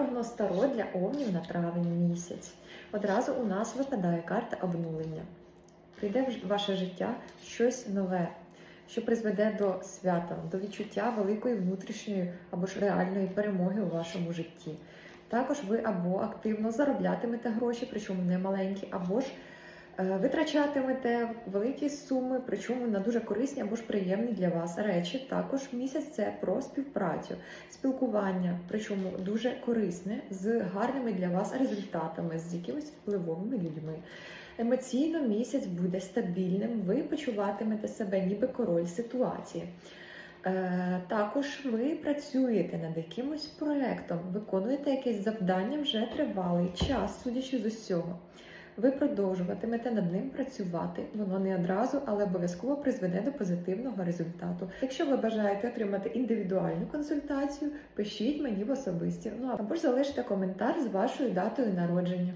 прогноз Таро для овнів на травень місяць. Одразу у нас випадає карта обнулення. Прийде в ваше життя щось нове, що призведе до свята, до відчуття великої внутрішньої або ж реальної перемоги у вашому житті. Також ви або активно зароблятимете гроші, причому не маленькі, або ж витрачатимете великі суми, причому на дуже корисні або ж приємні для вас речі. Також місяць це про співпрацю, спілкування, причому дуже корисне, з гарними для вас результатами, з якимись впливовими людьми. Емоційно місяць буде стабільним, ви почуватимете себе ніби король ситуації. Е, також ви працюєте над якимось проектом, виконуєте якесь завдання вже тривалий час, судячи з усього. Ви продовжуватимете над ним працювати. Воно не одразу, але обов'язково призведе до позитивного результату. Якщо ви бажаєте отримати індивідуальну консультацію, пишіть мені в особисті. Ну або ж залиште коментар з вашою датою народження.